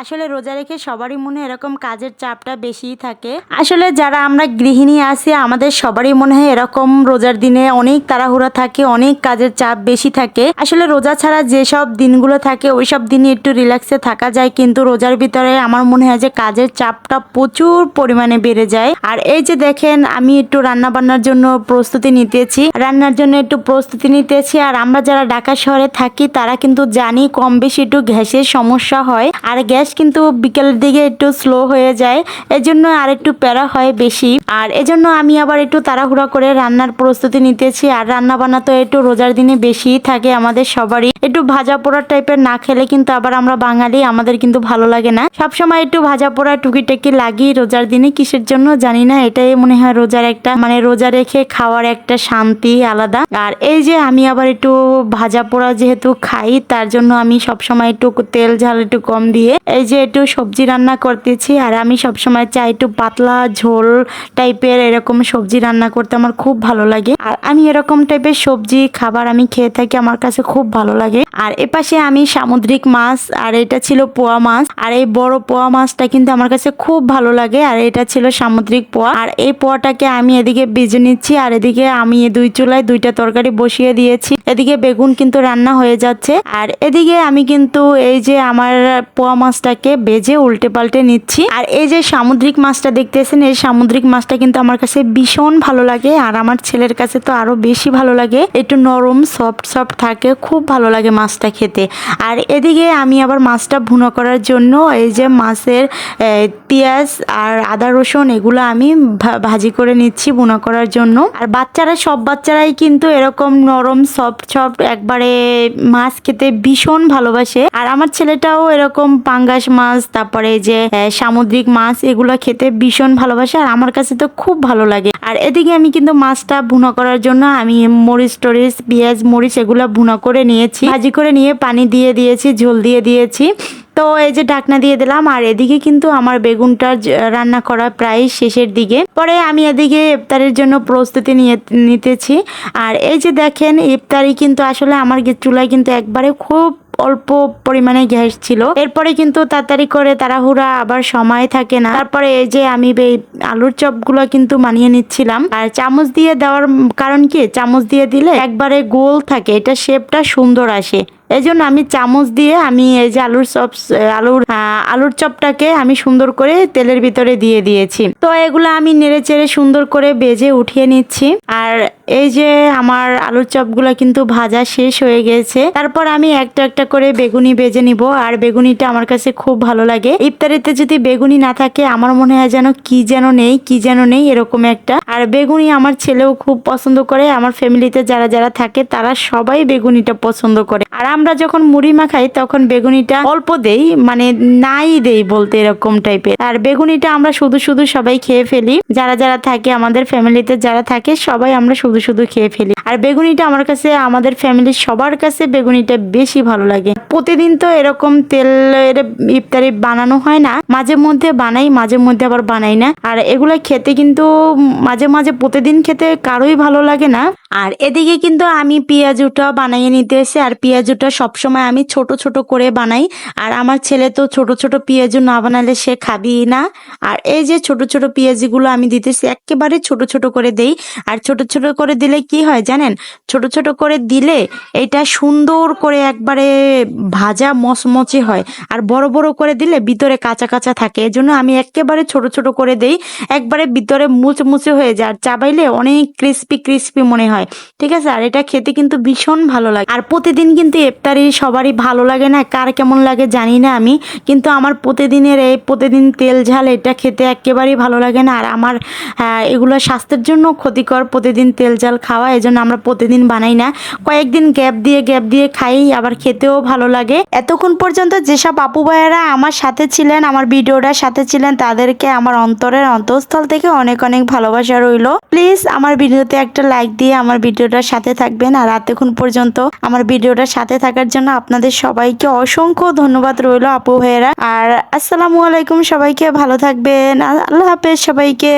আসলে রোজা রেখে সবারই মনে এরকম কাজের চাপটা বেশিই থাকে। আসলে যারা আমরা গৃহিণী আছি, আমাদের সবারই মনে হয় এরকম রোজার দিনে অনেক তাড়াহুড়া থাকে, অনেক কাজের চাপ বেশি থাকে। আসলে রোজা ছাড়া যেসব দিনগুলো থাকে ওই সব দিনে একটু রিল্যাক্সে থাকা যায়। কিন্তু রোজার ভিতরে আমার মনে হয় যে কাজের চাপটা প্রচুর পরিমাণে বেড়ে যায়। আর এই যে দেখেন, আমি একটু রান্না বান্নার জন্য প্রস্তুতি নিতেছি। রান্নার জন্য একটু প্রস্তুতি নিতেছি। আর আমরা যারা ঢাকা শহরে থাকি, তারা কিন্তু জানি কম বেশি একটু গ্যাসের সমস্যা হয়। আর গ্যাস কিন্তু বিকেলের দিকে একটু স্লো হয়ে যায়। এজন্য আর একটু প্যারা হয় বেশি। আর এজন্য আমি আবার একটু তাড়াহুড়া করে রান্নার প্রস্তুতি নিতেছি। আর রান্না বান্না তো একটু রোজার দিনে বেশিই থাকে আমাদের সবারই। একটু ভাজা পোড়া টাইপের না খেলে কিন্তু আবার আমরা বাঙালি, আমাদের কিন্তু ভালো লাগে না। সবসময় একটু ভাজা পোড়া টুকিটাকি লাগি রোজার দিনে, কিসের জন্য জানি না। এটাই মনে হয় রোজার একটা মানে রোজা রেখে খাওয়ার একটা শান্তি আলাদা। আর এই যে আমি আবার একটু ভাজা পোড়া যেহেতু খাই, তার জন্য আমি সবসময় একটু তেল ঝাল একটু কম দিয়ে এই যে একটু সবজি রান্না করতেছি, আর আমি সবসময় চাই একটু পাতলা ঝোল টাইপের এরকম সবজি রান্না করতে আমার খুব ভালো লাগে। আর আমি এরকম টাইপের সবজি খাবার আমি খেয়ে থাকি আমার কাছে খুব ভালো লাগে। আর এপাশে আমি সামুদ্রিক মাছ, আর এটা ছিল পোয়া মাছ। আর এই বড় পোয়া মাছটা কিন্তু আমার কাছে খুব ভালো লাগে, আর এটা ছিল সামুদ্রিক পোয়া। আর এই পোয়াটাকে আমি এদিকে বেজে নিচ্ছি, আর এদিকে আমি দুই চুলায় দুইটা তরকারি বসিয়ে দিয়েছি। এদিকে বেগুন কিন্তু রান্না হয়ে যাচ্ছে। আর এদিকে আমি কিন্তু এই যে আমার পোয়া মাছটাকে বেজে উল্টে পাল্টে নিচ্ছি। আর এই যে সামুদ্রিক মাছটা দেখতেছেন, এই সামুদ্রিক মাছটা কিন্তু আমার কাছে ভীষণ ভালো লাগে আর আমার ছেলের কাছে তো আরও বেশি ভালো লাগে। একটু নরম সফট সফট থাকে, খুব ভালো লাগে মাছটা খেতে। আর এদিকে আমি আবার মাছটা ভুনো করার জন্য এই যে মাছের পেঁয়াজ আর আদা, রসুন এগুলো আমি ভাজি করে নিচ্ছি ভুনো করার জন্য। আর বাচ্চারা, সব বাচ্চারাই কিন্তু এরকম নরম সফট সফট একবারে মাছ খেতে ভীষণ ভালোবাসে। আর আমার ছেলেটাও এরকম পাঙ্গাস মাছ, তারপরে যে সামুদ্রিক মাছ, এগুলো খেতে ভীষণ ভালোবাসে আর আমার কাছে তো খুব ভালো লাগে। আর এদিকে আমি কিন্তু মাছটা ভুনা করার জন্য আমি মরিচ টরিচ, পেঁয়াজ, মরিচ এগুলো ভুনা করে নিয়েছি। ভাজি করে নিয়ে পানি দিয়ে দিয়েছি, ঝোল দিয়ে দিয়েছি। তো এই যে ঢাকনা দিয়ে দিলাম আর এদিকে কিন্তু আমার বেগুনটা রান্না করা প্রায় শেষের দিকে। পরে আমি এদিকে ইফতারের জন্য প্রস্তুতি নিয়ে, নিতেছি। আর এই যে দেখেন, ইফতারি কিন্তু আসলে আমার চুলায় কিন্তু একবারে খুব অল্প পরিমাণে গ্যাস ছিল। এরপরে কিন্তু তাড়াতাড়ি করে তাড়াহুড়া আবার সময় থাকে না। তারপরে এই যে আমি এই আলুর চপগুলো কিন্তু মানিয়ে নিচ্ছিলাম। আর চামচ দিয়ে দেওয়ার কারণ কি? চামচ দিয়ে দিলে একবারে গোল থাকে। এটা শেপটা সুন্দর আসে। এই জন্য আমি চামচ দিয়ে আমি এই যে আলুর চপ আলুর আলুর চপটাকে আমি সুন্দর করে তেলের ভিতরে দিয়ে দিয়েছি। তো এগুলো আমি নেড়ে চেড়ে সুন্দর করে বেজে উঠিয়ে নিচ্ছি। আর এই যে আমার আলুর চপগুলো কিন্তু ভাজা শেষ হয়ে গেছে। তারপর আমি একটা একটা করে বেগুনি বেজে নিব। আর বেগুনিটা আমার কাছে খুব ভালো লাগে। ইফতারিতে যদি বেগুনি না থাকে, আমার মনে হয় যেন কি যেন নেই, কি যেন নেই এরকম একটা। আর বেগুনি আমার ছেলেও খুব পছন্দ করে। আমার ফ্যামিলিতে যারা যারা থাকে, তারা সবাই বেগুনিটা পছন্দ করে। আমরা যখন মুড়ি মাখাই, তখন বেগুনিটা অল্প দেই মানে নাই দেই বলতে এরকম টাইপের আর বেগুনিটা আমরা শুধু শুধু সবাই খেয়ে ফেলি। যারা যারা থাকে আমাদের ফ্যামিলিতে যারা থাকে সবাই আমরা শুধু শুধু খেয়ে ফেলি। আর বেগুনিটা আমার কাছে, আমাদের ফ্যামিলির সবার কাছে বেগুনিটা বেশি ভালো লাগে। প্রতিদিন তো এরকম তেলের ইফতারি বানানো হয় না। মাঝে মধ্যে বানাই, মাঝে মধ্যে আবার বানাই না। আর এগুলো খেতে কিন্তু মাঝে মাঝে প্রতিদিন খেতে কারোই ভালো লাগে না। আর এদিকে কিন্তু আমি পেঁয়াজুটা বানিয়ে নিতে এসে, আর পেঁয়াজুটা সবসময় আমি ছোট ছোট করে বানাই। আর আমার ছেলে তো ছোট ছোট পেঁয়াজু না বানালে সে খাবি না। আর এই যে ছোট ছোট পেঁয়াজিগুলো আমি দিতেছি, একেবারে ছোট ছোট করে দেই। আর ছোট ছোট করে দিলে কি হয় জানেন? ছোট ছোট করে দিলে এটা সুন্দর করে একবারে ভাজা মচমচে হয়। আর বড় বড় করে দিলে ভিতরে কাঁচা কাঁচা থাকে। এজন্য আমি একেবারে ছোট ছোট করে দেই। একবারে ভিতরে মুচমুচে হয়ে যায়। আর চাবাইলে অনেক ক্রিস্পি ক্রিস্পি মনে হয়। ঠিক আছে? আর এটা খেতে কিন্তু ভীষণ ভালো লাগে। আর প্রতিদিন কিন্তু ইফতারি সবারই ভালো লাগে না, কার কেমন লাগে জানি না আমি। কিন্তু আমার প্রতিদিনের এই প্রতিদিন তেল ঝাল, এটা খেতে একেবারেই ভালো লাগে না। আর আমার এগুলো স্বাস্থ্যের জন্য ক্ষতিকর প্রতিদিন তেল ঝাল খাওয়া, এজন্য আমরা প্রতিদিন বানাই না। কয়েকদিন গ্যাপ দিয়ে গ্যাপ দিয়ে খাই, আবার খেতেও ভালো লাগে। এতক্ষণ পর্যন্ত যেসব আপু ভাইয়েরা আমার সাথে ছিলেন, আমার ভিডিওটার সাথে ছিলেন, তাদেরকে আমার অন্তরের অন্তঃস্থল থেকে অনেক অনেক ভালোবাসা রইল। প্লিজ আমার ভিডিওতে একটা লাইক দিয়ে আমার ভিডিওটার সাথে থাকবেন। আর এতক্ষণ পর্যন্ত আমার ভিডিওটার সাথে থাকার জন্য আপনাদের সবাইকে অসংখ্য ধন্যবাদ রইল আপু ভাইয়েরা। আর আসসালামু আলাইকুম সবাইকে, ভালো থাকবেন। আল্লাহ হাফেজ সবাইকে।